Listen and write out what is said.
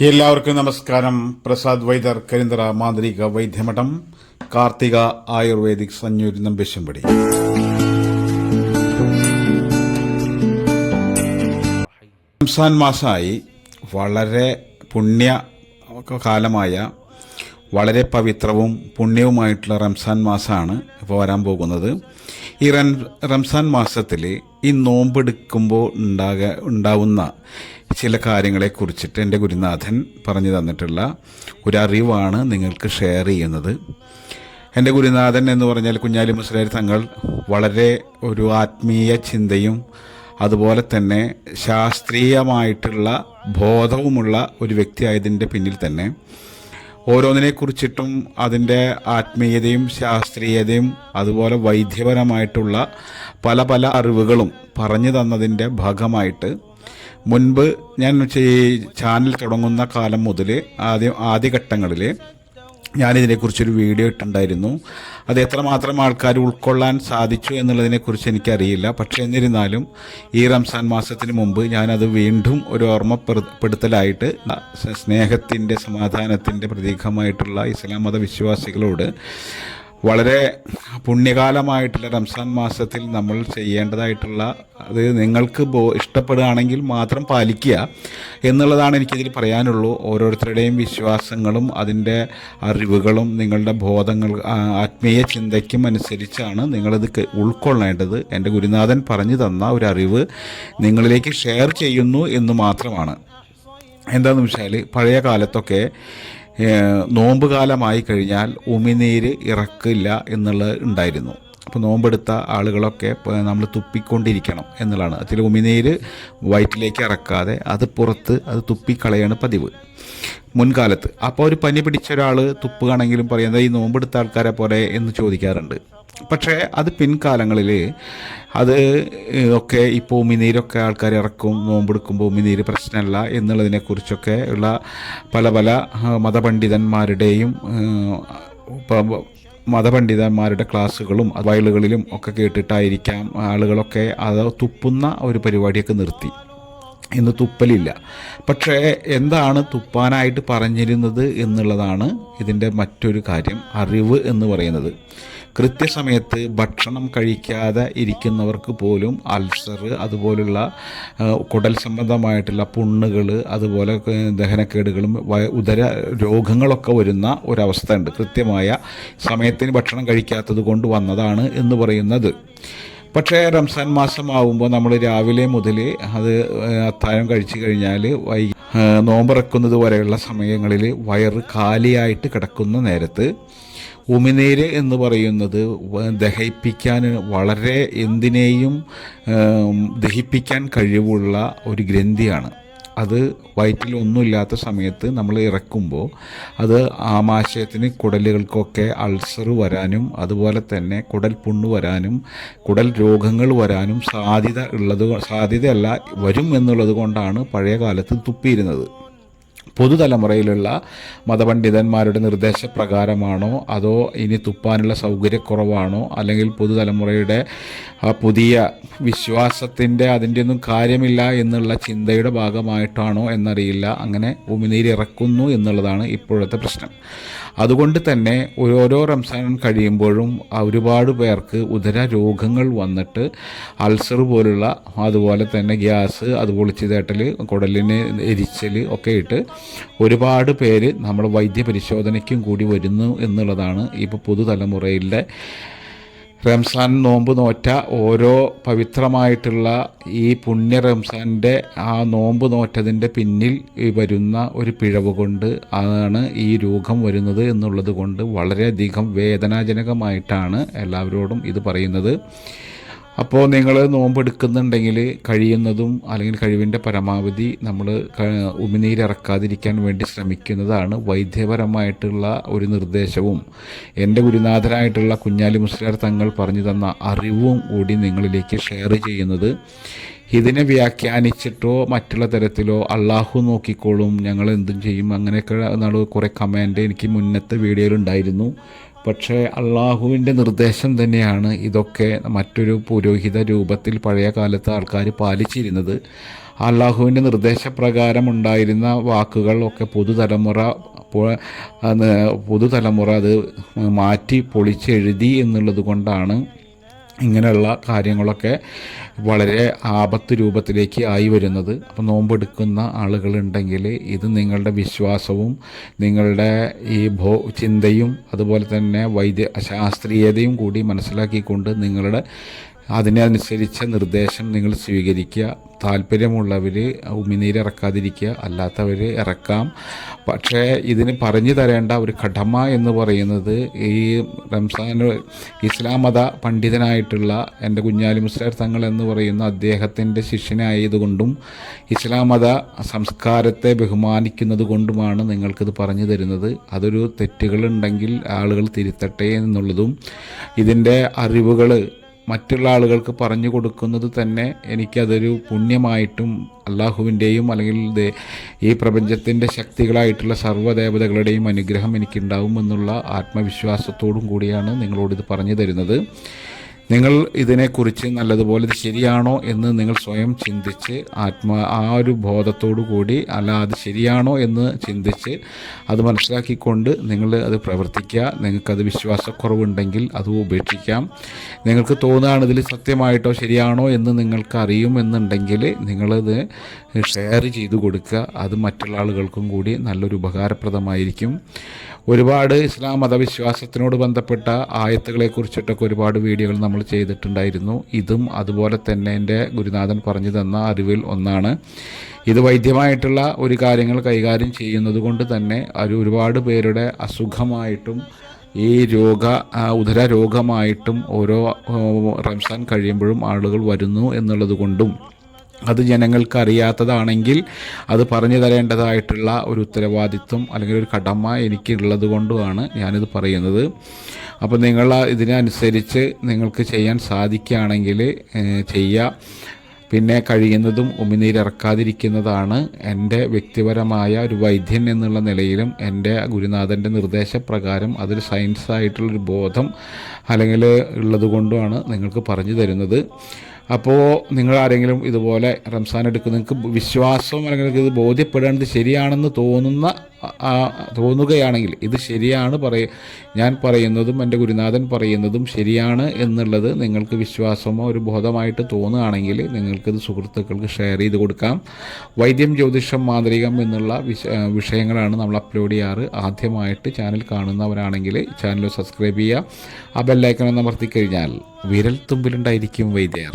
എല്ലാവർക്കും നമസ്കാരം. പ്രസാദ് വൈദർ കരിന്തറ മാന്ത്രിക വൈദ്യമഠം കാർത്തിക ആയുർവേദിക് സഞ്ഞൂരി നമ്പേശമ്പടി റംസാൻ മാസമായി വളരെ പുണ്യ കാലമായ വളരെ പവിത്രവും പുണ്യവുമായിട്ടുള്ള റംസാൻ മാസമാണ് ഇപ്പോൾ വരാൻ പോകുന്നത്. ഈ റംസാൻ മാസത്തിൽ ഈ നോമ്പെടുക്കുമ്പോൾ ഉണ്ടാക ഉണ്ടാവുന്ന ചില കാര്യങ്ങളെക്കുറിച്ചിട്ട് എന്റെ ഗുരുനാഥൻ പറഞ്ഞു തന്നിട്ടുള്ള ഒരു അറിവാണ് നിങ്ങൾക്ക് ഷെയർ ചെയ്യുന്നത്. എന്റെ ഗുരുനാഥൻ എന്ന് പറഞ്ഞാൽ കുഞ്ഞാലി മുസ്ലിയാർ തങ്ങൾ വളരെ ഒരു ആത്മീയ ചിന്തയും അതുപോലെ തന്നെ ശാസ്ത്രീയമായിട്ടുള്ള ബോധവുമുള്ള ഒരു വ്യക്തിയായതിന്റെ പിന്നിൽ തന്നെ ഓരോന്നിനെക്കുറിച്ചിട്ടും അതിന്റെ ആത്മീയതയും ശാസ്ത്രീയതയും അതുപോലെ വൈദ്യപരമായിട്ടുള്ള പല പല അറിവുകളും പറഞ്ഞു തന്നതിന്റെ ഭാഗമായിട്ട് മുൻപ് ഞാൻ ഈ ചാനൽ തുടങ്ങുന്ന കാലം മുതൽ ആദ്യം ആദ്യഘട്ടങ്ങളിൽ ഞാനിതിനെക്കുറിച്ചൊരു വീഡിയോ ഇട്ടുണ്ടായിരുന്നു. അത് എത്രമാത്രം ആൾക്കാർ ഉൾക്കൊള്ളാൻ സാധിച്ചു എന്നുള്ളതിനെക്കുറിച്ച് എനിക്കറിയില്ല. പക്ഷേ എന്നിരുന്നാലും ഈ റംസാൻ മാസത്തിന് മുമ്പ് ഞാനത് വീണ്ടും ഒരു ഓർമ്മപ്പെടുത്തലായിട്ട് സ്നേഹത്തിന്റെ സമാധാനത്തിന്റെ പ്രതീകമായിട്ടുള്ള ഇസ്ലാം മത വിശ്വാസികളോട് വളരെ പുണ്യകാലമായിട്ടുള്ള റംസാൻ മാസത്തിൽ നമ്മൾ ചെയ്യേണ്ടതായിട്ടുള്ള അത് നിങ്ങൾക്ക് ബോ ഇഷ്ടപ്പെടുകയാണെങ്കിൽ മാത്രം പാലിക്കുക എന്നുള്ളതാണ് എനിക്കിതിൽ പറയാനുള്ളൂ. ഓരോരുത്തരുടെയും വിശ്വാസങ്ങളും അതിന്റെ അറിവുകളും നിങ്ങളുടെ ബോധങ്ങൾ ആത്മീയ ചിന്തയ്ക്കും അനുസരിച്ചാണ് നിങ്ങളിത് ഉൾക്കൊള്ളേണ്ടത്. എന്റെ ഗുരുനാഥൻ പറഞ്ഞു തന്ന ഒരു അറിവ് നിങ്ങളിലേക്ക് ഷെയർ ചെയ്യുന്നു എന്ന് മാത്രമാണ്. എന്താണെന്ന് വെച്ചാൽ പഴയ കാലത്തൊക്കെ നോമ്പ് കാലമായി കഴിഞ്ഞാൽ ഉമിനീര് ഇറക്കില്ല എന്നുള്ളത് ഉണ്ടായിരുന്നു. അപ്പോൾ നോമ്പെടുത്ത ആളുകളൊക്കെ നമ്മൾ തുപ്പിക്കൊണ്ടിരിക്കണം എന്നുള്ളതാണ്. അതിൽ ഉമിനീര് വയറ്റിലേക്ക് ഇറക്കാതെ അത് പുറത്ത് അത് തുപ്പിക്കളയാണ് പതിവ്. മുൻകാലത്ത്. അപ്പോൾ ഒരു പനി പിടിച്ച ഒരാൾ തുപ്പുകയാണെങ്കിലും പറയുന്നത് ഈ നോമ്പെടുത്ത ആൾക്കാരെ പോലെ എന്ന് ചോദിക്കാറുണ്ട്. പക്ഷേ അത് പിൻകാലങ്ങളിൽ അത് ഒക്കെ ഇപ്പോൾ ഉമിനീരൊക്കെ ആൾക്കാർ ഇറക്കും നോമ്പെടുക്കുമ്പോൾ ഉമിനീര് പ്രശ്നമല്ല എന്നുള്ളതിനെക്കുറിച്ചൊക്കെ ഉള്ള പല പല മതപണ്ഡിതന്മാരുടെയും മതപണ്ഡിതന്മാരുടെ ക്ലാസ്സുകളും വയലുകളിലും ഒക്കെ കേട്ടിട്ടായിരിക്കാം ആളുകളൊക്കെ അത് തുപ്പുന്ന ഒരു പരിപാടിയൊക്കെ നിർത്തി. ഇന്ന് തുപ്പലില്ല. പക്ഷേ എന്താണ് തുപ്പാനായിട്ട് പറഞ്ഞിരുന്നത് എന്നുള്ളതാണ് ഇതിന്റെ മറ്റൊരു കാര്യം അറിവ് എന്ന് പറയുന്നത്. കൃത്യസമയത്ത് ഭക്ഷണം കഴിക്കാതെ ഇരിക്കുന്നവർക്ക് പോലും അൾസർ അതുപോലുള്ള കുടൽ സംബന്ധമായിട്ടുള്ള പുണ്ണുകൾ അതുപോലെ ദഹനക്കേടുകളും ഉദര രോഗങ്ങളൊക്കെ വരുന്ന ഒരവസ്ഥ ഉണ്ട് കൃത്യമായ സമയത്തിന് ഭക്ഷണം കഴിക്കാത്തത് കൊണ്ട് വന്നതാണ് എന്ന് പറയുന്നത്. പക്ഷേ റംസാൻ മാസമാവുമ്പോൾ നമ്മൾ രാവിലെ മുതൽ അത് അത്താഴം കഴിച്ചു കഴിഞ്ഞാൽ വൈ നോമ്പിറക്കുന്നത് വരെയുള്ള സമയങ്ങളിൽ വയറ് കാലിയായിട്ട് കിടക്കുന്ന നേരത്ത് ഉമിനീര് എന്ന് പറയുന്നത് ദഹിപ്പിക്കാൻ വളരെ എന്തിനേയും ദഹിപ്പിക്കാൻ കഴിവുള്ള ഒരു ഗ്രന്ഥിയാണ്. അത് വയറ്റിൽ ഒന്നുമില്ലാത്ത സമയത്ത് നമ്മൾ ഇറക്കുമ്പോൾ അത് ആമാശയത്തിന് കുടലുകൾക്കൊക്കെ അൾസർ വരാനും അതുപോലെ തന്നെ കുടൽ പുണ്ണ് വരാനും കുടൽ രോഗങ്ങൾ വരാനും സാധ്യത ഉള്ളത് സാധ്യതയല്ല വരും എന്നുള്ളത് കൊണ്ടാണ് പഴയ കാലത്ത് തുപ്പിയിരുന്നത്. പുതുതലമുറയിലുള്ള മതപണ്ഡിതന്മാരുടെ നിർദ്ദേശപ്രകാരമാണോ? അതോ ഇനി തുപ്പാനുള്ള സൗകര്യക്കുറവാണോ? അല്ലെങ്കിൽ പുതുതലമുറയുടെ പുതിയ വിശ്വാസത്തിന്റെ അതിന്റെ ഒന്നും കാര്യമില്ല എന്നുള്ള ചിന്തയുടെ ഭാഗമായിട്ടാണോ എന്നറിയില്ല. അങ്ങനെ ഉമിനീര് ഇറക്കുന്നു എന്നുള്ളതാണ് ഇപ്പോഴത്തെ പ്രശ്നം. അതുകൊണ്ട് തന്നെ ഓരോ റംസാൻ കഴിയുമ്പോഴും ഒരുപാട് പേർക്ക് ഉദര രോഗങ്ങൾ വന്നിട്ട് അൾസർ പോലുള്ള അതുപോലെ തന്നെ ഗ്യാസ് അത് പൊളിച്ചു കുടലിന് എരിച്ചൽ ഒക്കെ ഇട്ട് ഒരുപാട് പേര് നമ്മൾ വൈദ്യപരിശോധനയ്ക്കും കൂടി വരുന്നു എന്നുള്ളതാണ് ഇപ്പോൾ പുതുതലമുറയിലെ റംസാൻ നോമ്പ് നോറ്റ ഓരോ പവിത്രമായിട്ടുള്ള ഈ പുണ്യ റംസാന്റെ ആ നോമ്പ് നോറ്റതിന്റെ പിന്നിൽ വരുന്ന ഒരു പിഴവ് കൊണ്ട് ആണ് ഈ രോഗം വരുന്നത് എന്നുള്ളത് കൊണ്ട് വളരെയധികം വേദനാജനകമായിട്ടാണ് എല്ലാവരോടും ഇത് പറയുന്നത്. അപ്പോൾ നിങ്ങൾ നോമ്പെടുക്കുന്നുണ്ടെങ്കിൽ കഴിയുന്നതും അല്ലെങ്കിൽ കഴിവിന്റെ പരമാവധി നമ്മൾ ഉമിനീരിറക്കാതിരിക്കാൻ വേണ്ടി ശ്രമിക്കുന്നതാണ് വൈദ്യപരമായിട്ടുള്ള ഒരു നിർദ്ദേശവും. എന്റെ ഗുരുനാഥനായിട്ടുള്ള കുഞ്ഞാലി മുസ്ലിയാർ തങ്ങൾ പറഞ്ഞു തന്ന അറിവും കൂടി നിങ്ങളിലേക്ക് ഷെയർ ചെയ്യുന്നത്. ഇതിനെ വ്യാഖ്യാനിച്ചിട്ടോ മറ്റുള്ള തരത്തിലോ അള്ളാഹു നോക്കിക്കോളും ഞങ്ങൾ എന്തും ചെയ്യും അങ്ങനെയൊക്കെ കുറേ കമന്റ് എനിക്ക് മുന്നത്തെ വീഡിയോയിലുണ്ടായിരുന്നു പക്ഷേ അള്ളാഹുവിന്റെ നിർദ്ദേശം തന്നെയാണ് ഇതൊക്കെ മറ്റൊരു പുരോഹിത രൂപത്തിൽ പഴയ കാലത്ത് ആൾക്കാർ പാലിച്ചിരുന്നത്. അള്ളാഹുവിന്റെ നിർദ്ദേശപ്രകാരം ഉണ്ടായിരുന്ന വാക്കുകളൊക്കെ പുതുതലമുറ പുതുതലമുറ അത് മാറ്റി പൊളിച്ചെഴുതി എന്നുള്ളത് കൊണ്ടാണ് ഇങ്ങനെയുള്ള കാര്യങ്ങളൊക്കെ വളരെ ആപത്ത് രൂപത്തിലേക്ക് ആയി വരുന്നത്. അപ്പോൾ നോമ്പെടുക്കുന്ന ആളുകളുണ്ടെങ്കിൽ ഇത് നിങ്ങളുടെ വിശ്വാസവും നിങ്ങളുടെ ഈ ഭോ ചിന്തയും അതുപോലെ തന്നെ വൈദ്യ ശാസ്ത്രീയതയും കൂടി മനസ്സിലാക്കിക്കൊണ്ട് നിങ്ങളുടെ അതിനനുസരിച്ച നിർദ്ദേശം നിങ്ങൾ സ്വീകരിക്കുക. താല്പര്യമുള്ളവർ ഉമിനീരിറക്കാതിരിക്കുക. അല്ലാത്തവർ ഇറക്കാം. പക്ഷേ ഇതിന് പറഞ്ഞു തരേണ്ട ഒരു കടമ എന്ന് പറയുന്നത് ഈ റംസാൻ ഇസ്ലാം മത പണ്ഡിതനായിട്ടുള്ള എന്റെ കുഞ്ഞാലി മുസ്ലാർ തങ്ങൾ എന്ന് പറയുന്ന അദ്ദേഹത്തിന്റെ ശിഷ്യനായതുകൊണ്ടും ഇസ്ലാം മത സംസ്കാരത്തെ ബഹുമാനിക്കുന്നത് കൊണ്ടുമാണ് നിങ്ങൾക്കിത് പറഞ്ഞു തരുന്നത്. അതൊരു തെറ്റുകളുണ്ടെങ്കിൽ ആളുകൾ തിരുത്തട്ടെ എന്നുള്ളതും ഇതിന്റെ അറിവുകൾ മറ്റുള്ള ആളുകൾക്ക് പറഞ്ഞു കൊടുക്കുന്നത് തന്നെ എനിക്കതൊരു പുണ്യമായിട്ടും അള്ളാഹുവിന്റെയും അല്ലെങ്കിൽ ഈ പ്രപഞ്ചത്തിന്റെ ശക്തികളായിട്ടുള്ള സർവദേവതകളുടെയും അനുഗ്രഹം എനിക്കുണ്ടാവും എന്നുള്ള ആത്മവിശ്വാസത്തോടും കൂടിയാണ് നിങ്ങളോട് ഇത് പറഞ്ഞു തരുന്നത്. നിങ്ങൾ ഇതിനെക്കുറിച്ച് നല്ലതുപോലെ ഇത് ശരിയാണോ എന്ന് നിങ്ങൾ സ്വയം ചിന്തിച്ച് ആത്മ ആ ഒരു ബോധത്തോടു കൂടി അല്ല അത് ശരിയാണോ എന്ന് ചിന്തിച്ച് അത് മനസ്സിലാക്കിക്കൊണ്ട് നിങ്ങൾ അത് പ്രവർത്തിക്കുക. നിങ്ങൾക്കത് വിശ്വാസക്കുറവുണ്ടെങ്കിൽ അത് ഉപേക്ഷിക്കാം. നിങ്ങൾക്ക് തോന്നുകയാണ് ഇതിൽ സത്യമായിട്ടോ ശരിയാണോ എന്ന് നിങ്ങൾക്ക് അറിയുമെന്നുണ്ടെങ്കിൽ നിങ്ങളത് ഷെയർ ചെയ്തു കൊടുക്കുക. അത് മറ്റുള്ള ആളുകൾക്കും കൂടി നല്ലൊരു ഉപകാരപ്രദമായിരിക്കും. ഒരുപാട് ഇസ്ലാം മതവിശ്വാസത്തിനോട് ബന്ധപ്പെട്ട ആയത്തുകളെക്കുറിച്ചിട്ടൊക്കെ ഒരുപാട് വീഡിയോകൾ നമ്മൾ ചെയ്തിട്ടുണ്ടായിരുന്നു. ഇതും അതുപോലെ തന്നെ എന്റെ ഗുരുനാഥൻ പറഞ്ഞു തന്ന അറിവിൽ ഒന്നാണ്. ഇത് വൈദ്യമായിട്ടുള്ള ഒരു കാര്യങ്ങൾ കൈകാര്യം ചെയ്യുന്നത് കൊണ്ട് തന്നെ ഒരു ഒരുപാട് പേരുടെ അസുഖമായിട്ടും ഈ രോഗ ഉദര രോഗമായിട്ടും ഓരോ റംസാൻ കഴിയുമ്പോഴും ആളുകൾ വരുന്നു എന്നുള്ളത് കൊണ്ടും അത് ജനങ്ങൾക്ക് അറിയാത്തതാണെങ്കിൽ അത് പറഞ്ഞു തരേണ്ടതായിട്ടുള്ള ഒരു ഉത്തരവാദിത്വം അല്ലെങ്കിൽ ഒരു കടമ എനിക്കുള്ളത് കൊണ്ടുമാണ് ഞാനിത് പറയുന്നത്. അപ്പോൾ നിങ്ങൾ ഇതിനനുസരിച്ച് നിങ്ങൾക്ക് ചെയ്യാൻ സാധിക്കുകയാണെങ്കിൽ ചെയ്യുക പിന്നെ കഴിയുന്നതും ഉമിനീരിറക്കാതിരിക്കുന്നതാണ് എന്റെ വ്യക്തിപരമായ ഒരു വൈദ്യൻ എന്നുള്ള നിലയിലും എന്റെ ഗുരുനാഥന്റെ നിർദ്ദേശപ്രകാരം അതൊരു സയൻസായിട്ടുള്ളൊരു ബോധം അല്ലെങ്കിൽ ഉള്ളത് കൊണ്ടുമാണ് നിങ്ങൾക്ക് പറഞ്ഞു തരുന്നത്. അപ്പോൾ നിങ്ങൾ ആരെങ്കിലും ഇതുപോലെ റംസാൻ എടുക്കുന്ന നിങ്ങൾക്ക് വിശ്വാസം അല്ലെങ്കിൽ ഇത് ബോധ്യപ്പെടേണ്ടത് ശരിയാണെന്ന് തോന്നുന്ന തോന്നുകയാണെങ്കിൽ ഇത് ശരിയാണ് പറയ ഞാൻ പറയുന്നതും എന്റെ ഗുരുനാഥൻ പറയുന്നതും ശരിയാണ് എന്നുള്ളത് നിങ്ങൾക്ക് വിശ്വാസമോ ഒരു ബോധമായിട്ട് തോന്നുകയാണെങ്കിൽ നിങ്ങൾക്കിത് സുഹൃത്തുക്കൾക്ക് ഷെയർ ചെയ്ത് കൊടുക്കാം. വൈദ്യം ജ്യോതിഷം മാന്ത്രികം എന്നുള്ള വിഷ വിഷയങ്ങളാണ് നമ്മൾ അപ്ലോഡ് ചെയ്യാറ്. ആദ്യമായിട്ട് ചാനൽ കാണുന്നവരാണെങ്കിൽ ചാനൽ സബ്സ്ക്രൈബ് ചെയ്യുക. ആ ബെല്ലൈക്കൺ അമർത്തി കഴിഞ്ഞാൽ വിരൽ തുമ്പിലുണ്ടായിരിക്കും വൈദ്യർ.